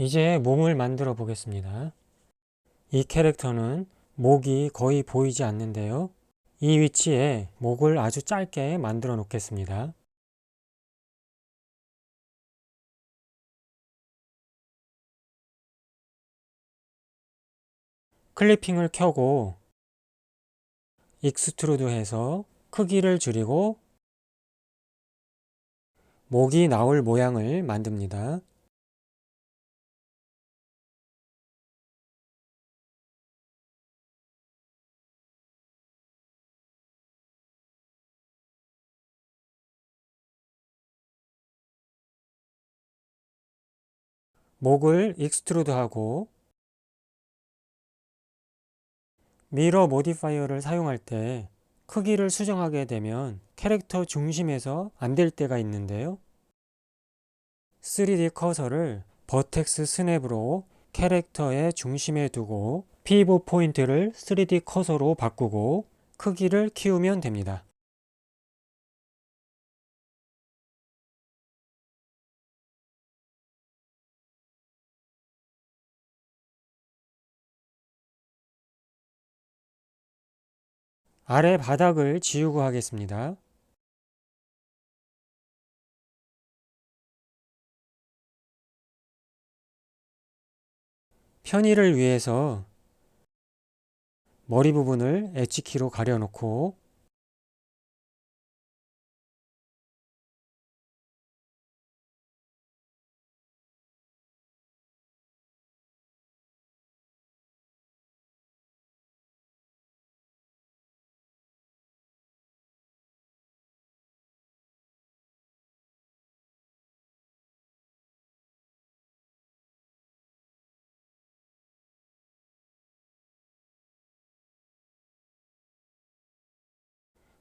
이제 몸을 만들어 보겠습니다. 이 캐릭터는 목이 거의 보이지 않는데요. 이 위치에 목을 아주 짧게 만들어 놓겠습니다. 클리핑을 켜고 익스트루드 해서 크기를 줄이고 목이 나올 모양을 만듭니다. 목을 익스트루드 하고 미러 모디파이어를 사용할 때 크기를 수정하게 되면 캐릭터 중심에서 안 될 때가 있는데요. 3D 커서를 버텍스 스냅으로 캐릭터의 중심에 두고 피보 포인트를 3D 커서로 바꾸고 크기를 키우면 됩니다. 아래 바닥을 지우고 하겠습니다. 편의를 위해서 머리 부분을 엣지키로 가려놓고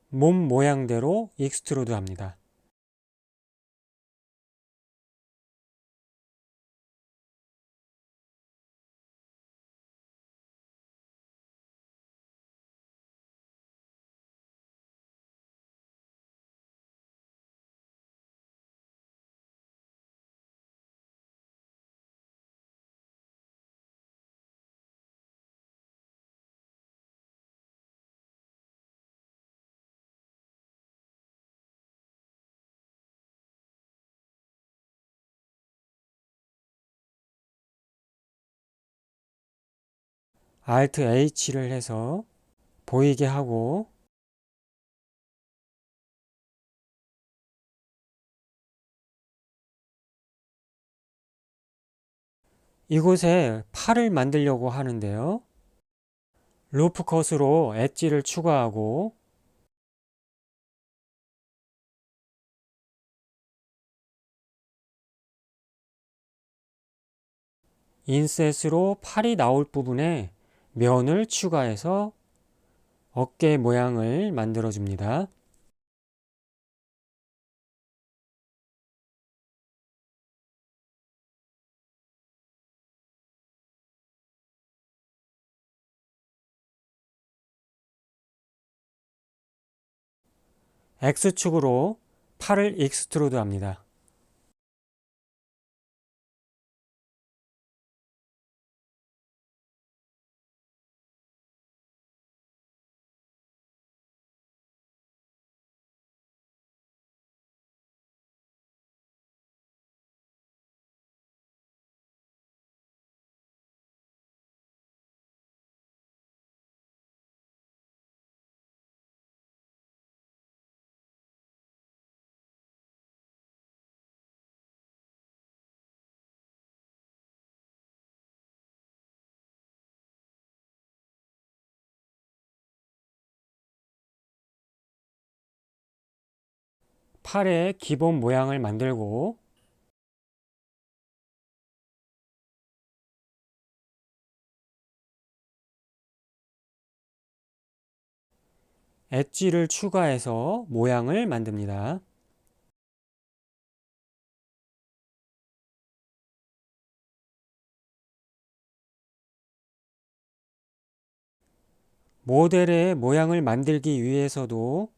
몸 모양대로 익스트루드 합니다. Alt H를 해서 보이게 하고 이곳에 팔을 만들려고 하는데요. 루프 컷으로 엣지를 추가하고 인셋으로 팔이 나올 부분에 면을 추가해서 어깨 모양을 만들어 줍니다. X축으로 팔을 익스트루드 합니다. 팔의 기본 모양을 만들고 엣지를 추가해서 모양을 만듭니다. 모델의 모양을 만들기 위해서도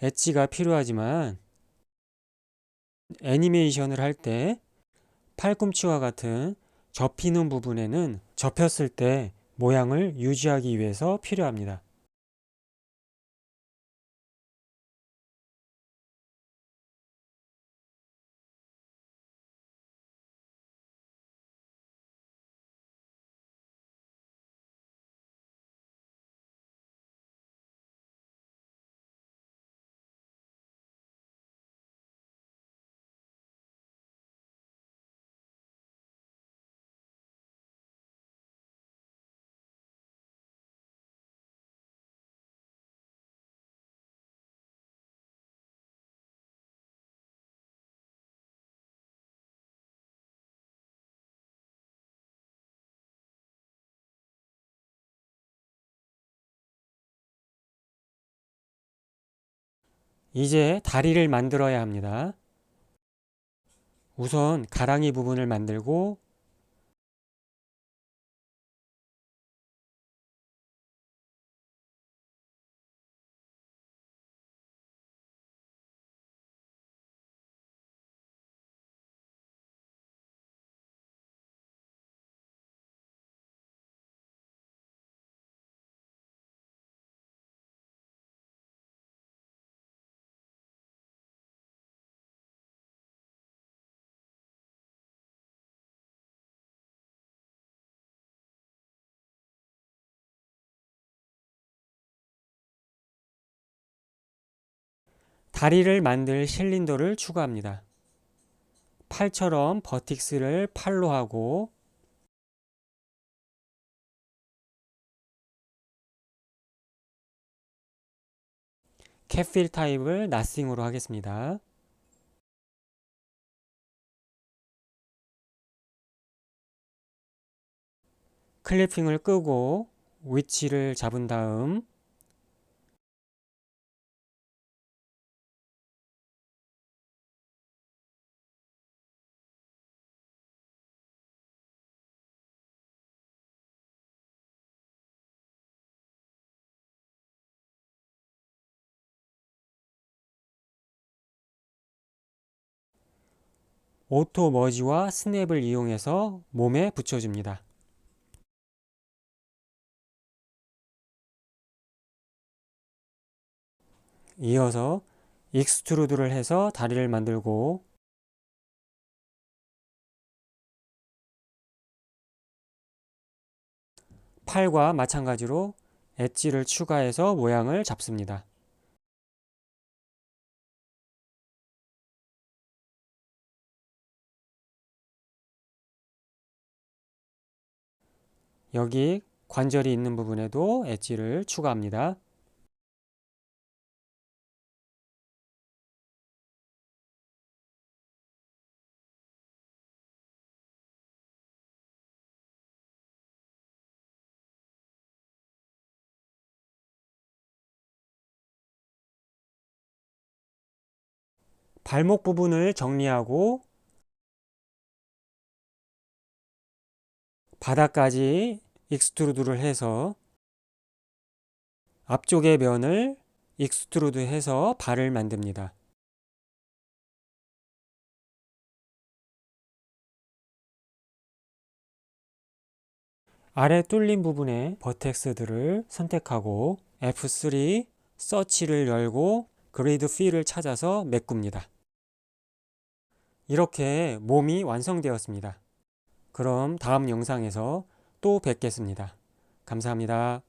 엣지가 필요하지만 애니메이션을 할 때 팔꿈치와 같은 접히는 부분에는 접혔을 때 모양을 유지하기 위해서 필요합니다. 이제 다리를 만들어야 합니다. 우선 가랑이 부분을 만들고 다리를 만들 실린더를 추가합니다. 팔처럼 버틱스를 팔로 하고 캡필 타입을 나싱으로 하겠습니다. 클리핑을 끄고 위치를 잡은 다음 오토 머지와 스냅을 이용해서 몸에 붙여줍니다. 이어서 익스트루드를 해서 다리를 만들고 팔과 마찬가지로 엣지를 추가해서 모양을 잡습니다. 여기 관절이 있는 부분에도 엣지를 추가합니다. 발목 부분을 정리하고 바닥까지 익스트루드를 해서 앞쪽의 면을 익스트루드 해서 발을 만듭니다. 아래 뚫린 부분에 버텍스들을 선택하고 F3 서치를 열고 그리드 필을 찾아서 메꿉니다. 이렇게 몸이 완성되었습니다. 그럼 다음 영상에서 또 뵙겠습니다. 감사합니다.